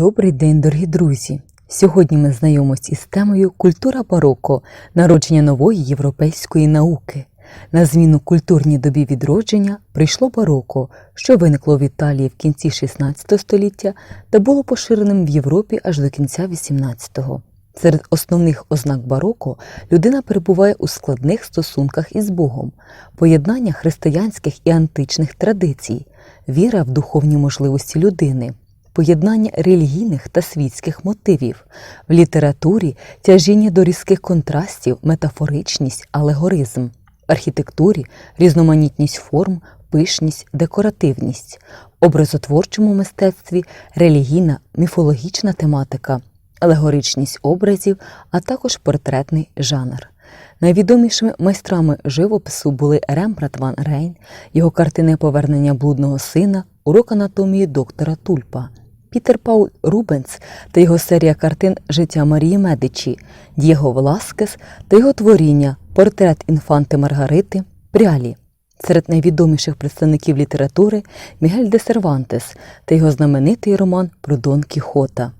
Добрий день, дорогі друзі! Сьогодні ми знайомимось із темою Культура бароко народження нової європейської науки. На зміну культурній добі відродження прийшло бароко, що виникло в Італії в кінці 16 століття та було поширеним в Європі аж до кінця 18-го. Серед основних ознак бароко людина перебуває у складних стосунках із Богом, поєднання християнських і античних традицій, віра в духовні можливості людини, поєднання релігійних та світських мотивів, в літературі тяжіння до різких контрастів, метафоричність, алегоризм, в архітектурі різноманітність форм, пишність, декоративність, в образотворчому мистецтві релігійна, міфологічна тематика, алегоричність образів, а також портретний жанр. Найвідомішими майстрами живопису були Рембрандт Ван Рейн, його картини Повернення блудного сина, урок анатомії доктора Тульпа, Пітер Пауль Рубенс та його серія картин Життя Марії Медичі, Дієго Веласкес та його творіння Портрет інфанти Маргарити Прялі. Серед найвідоміших представників літератури Мігель де Сервантес та його знаменитий роман про Дон Кіхота.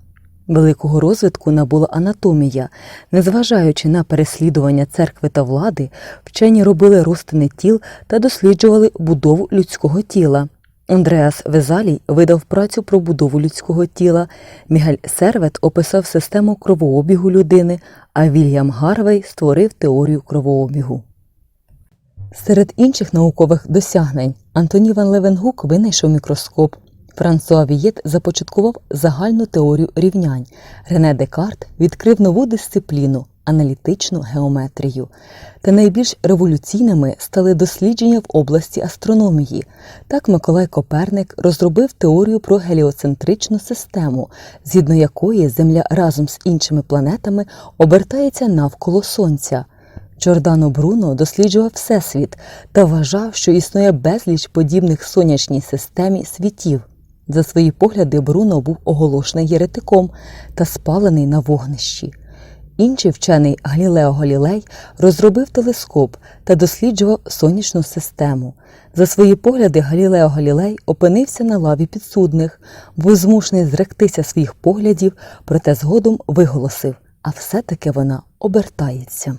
Великого розвитку набула анатомія. Незважаючи на переслідування церкви та влади, вчені робили розтини тіл та досліджували будову людського тіла. Андреас Везалій видав працю про будову людського тіла, Мігель Сервет описав систему кровообігу людини, а Вільям Гарвей створив теорію кровообігу. Серед інших наукових досягнень Антоні Ван Левенгук винайшов мікроскоп. Франсуа Вієт започаткував загальну теорію рівнянь. Рене Декарт відкрив нову дисципліну аналітичну геометрію. Та найбільш революційними стали дослідження в області астрономії. Так Миколай Коперник розробив теорію про геліоцентричну систему, згідно якої Земля разом з іншими планетами обертається навколо Сонця. Джордано Бруно досліджував Всесвіт та вважав, що існує безліч подібних сонячній системі світів. За свої погляди Бруно був оголошений єретиком та спалений на вогнищі. Інший вчений Галілео Галілей розробив телескоп та досліджував сонячну систему. За свої погляди Галілео Галілей опинився на лаві підсудних, був змушений зректися своїх поглядів, проте згодом виголосив, а все-таки вона обертається.